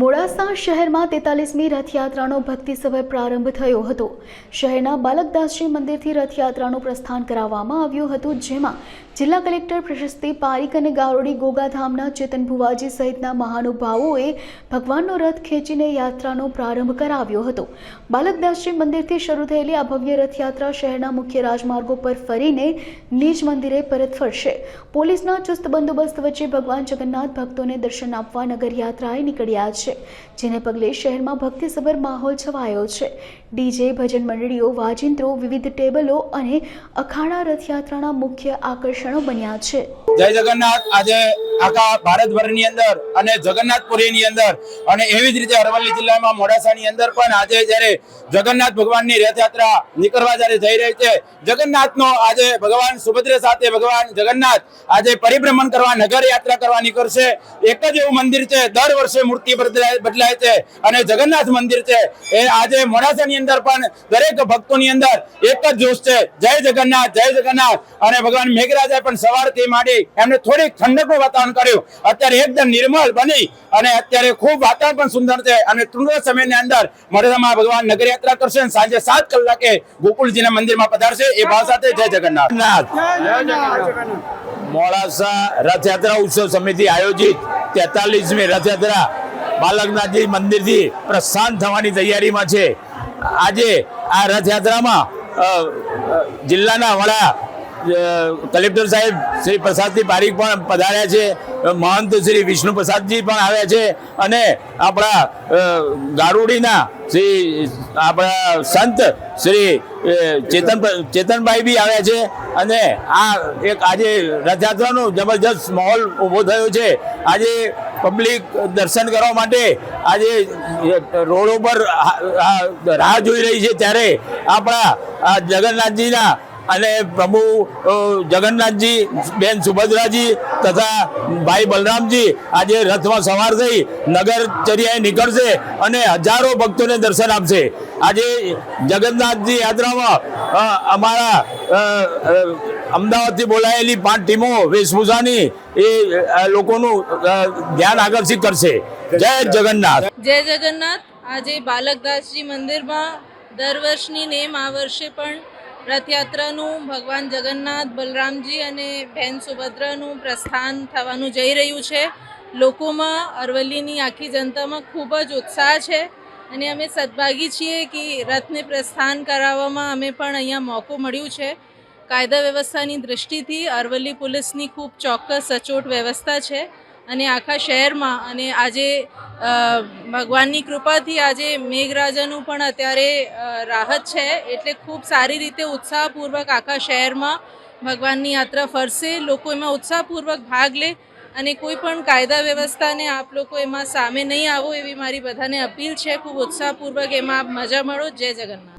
મોડાસા શહેરમાં તેતાલીસમી રથયાત્રાનો ભક્તિસભર પ્રારંભ થયો હતો. શહેરના બાલકદાસજી મંદિરથી રથયાત્રાનું પ્રસ્થાન કરાવવામાં આવ્યું હતું, જેમાં જિલ્લા કલેક્ટર પ્રશસ્તિ પારીક અને ગારોડી ગોગાધામના ચેતન ભુવાજી સહિતના મહાનુભાવોએ ભગવાનનો રથ ખેંચીને યાત્રાનો પ્રારંભ કરાવ્યો હતો. બાલકદાસજી મંદિરથી શરૂ થયેલી આ ભવ્ય રથયાત્રા શહેરના મુખ્ય રાજમાર્ગો પર ફરીને નીજ મંદિરે પરત ફરશે. પોલીસના ચુસ્ત બંદોબસ્ત વચ્ચે ભગવાન જગન્નાથ ભક્તોને દર્શન આપવા નગરયાત્રાએ નીકળ્યા છે. જેને પગલે શહેરમાં ભક્તિસભર માહોલ છવાયો છે. ડીજે, ભજન મંડળીઓ, વાજિંત્રો, વિવિધ ટેબલો અને અખાડા રથયાત્રાના મુખ્ય આકર્ષણો બન્યા છે. જય જગન્નાથ. આજે આખા ભારતભરની અંદર અને જગન્નાથપુરીની અંદર અને એવી જ રીતે અરવલ્લી જિલ્લામાં મોડાસાની અંદર પણ આજે જ્યારે જગન્નાથ ભગવાનની રથયાત્રા નીકળવા જ્યારે જઈ રહી છે, જગન્નાથનો આજે ભગવાન સુભદ્રા સાથે ભગવાન જગન્નાથ આજે પરિભ્રમણ કરવા નગર યાત્રા કરવા નીકળશે. એક જ એવું મંદિર છે, દર વર્ષે મૂર્તિ બદલાય બદલાય છે અને જગન્નાથ મંદિર છે. એ આજે મોડાસાની અંદર પણ દરેક ભક્તોની અંદર એક જ જોશ છે. જય જગન્નાથ જય જગન્નાથ. અને ભગવાન મેઘરાજાએ પણ સવારથી માંડી એમને થોડીક ઠંડકનું વાતાવરણ કર્યું. અત્યારે એકદમ નિર્મળ બની અને અત્યારે ખૂબ વાતાવરણ પણ સુંદર છે. અને ટૂંક સમયની અંદર મોડાસામાં ભગવાન નગરયાત્રા કરશે અને સાંજે સાત કલાકે ગોકુળજીના મંદિરમાં પધારશે. એ ભાવ સાથે જય જગન્નાથ. મોડાસા રથયાત્રા ઉત્સવ સમિતિ આયોજિત તેતાલીસમી રથયાત્રા બાલકનાથજી મંદિરથી પ્રસ્થાન થવાની તૈયારીમાં છે. આજે આ રથયાત્રામાં જિલ્લાના વડા કલેક્ટર સાહેબ શ્રી પ્રસાદજી પારીખ પણ પધાર્યા છે. મહંત શ્રી વિષ્ણુ પ્રસાદજી પણ આવ્યા છે અને આપણા ગારુડીના શ્રી, આપણા સંત શ્રી ચેતન, ચેતનભાઈ બી આવ્યા છે અને આ એક આજે રથયાત્રાનો જબરજસ્ત માહોલ ઊભો થયો છે. આજે પબ્લિક દર્શન કરવા માટે આજે રોડ ઉપર રાહ જોઈ રહી છે ત્યારે આપણા જગન્નાથજીના અને પ્રભુ જગન્નાથજી, બેન સુભદ્રાજી તથા ભાઈ બલરામજી આજે રથમાં સવાર થઈ નગરચર્યાએ નીકળશે અને હજારો ભક્તોને દર્શન આપશે. આજે જગન્નાથજી યાત્રામાં અમારા અમદાવાદથી બોલાયેલી પાંચ ટીમો વેશભૂષાની એ લોકોનું ધ્યાન આકર્ષિત કરશે. જય જગન્નાથ. જય જગન્નાથ. આજે બાલકદાસજી મંદિરમાં દર વર્ષની નેમ આ વર્ષે પણ રથયાત્રાનું ભગવાન જગન્નાથ, બલરામજી અને બહેન સુભદ્રાનું પ્રસ્થાન થવાનું જઈ રહ્યું છે. લોકોમાં અરવલ્લીની આખી જનતામાં ખૂબ જ ઉત્સાહ છે અને અમે સદભાગી છીએ કે રથને પ્રસ્થાન કરાવવામાં અમે પણ અહીંયા મોકો મળ્યું છે. કાયદા વ્યવસ્થાની દૃષ્ટિથી અરવલ્લી પોલીસની ખૂબ ચોક્કસ સચોટ વ્યવસ્થા છે અને આખા શહેરમાં અને આજે ભગવાનની કૃપાથી આજે મેઘરાજાનું પણ અત્યારે રાહત છે એટલે ખૂબ સારી રીતે ઉત્સાહપૂર્વક આખા શહેરમાં ભગવાનની યાત્રા ફરશે. લોકો એમાં ઉત્સાહપૂર્વક ભાગ લે અને કોઈ પણ કાયદા વ્યવસ્થાને આપ લોકો એમાં સામે નહીં આવો એવી મારી બધાને અપીલ છે. ખૂબ ઉત્સાહપૂર્વક એમાં આપ મજા મળો જય જગન્નાથ.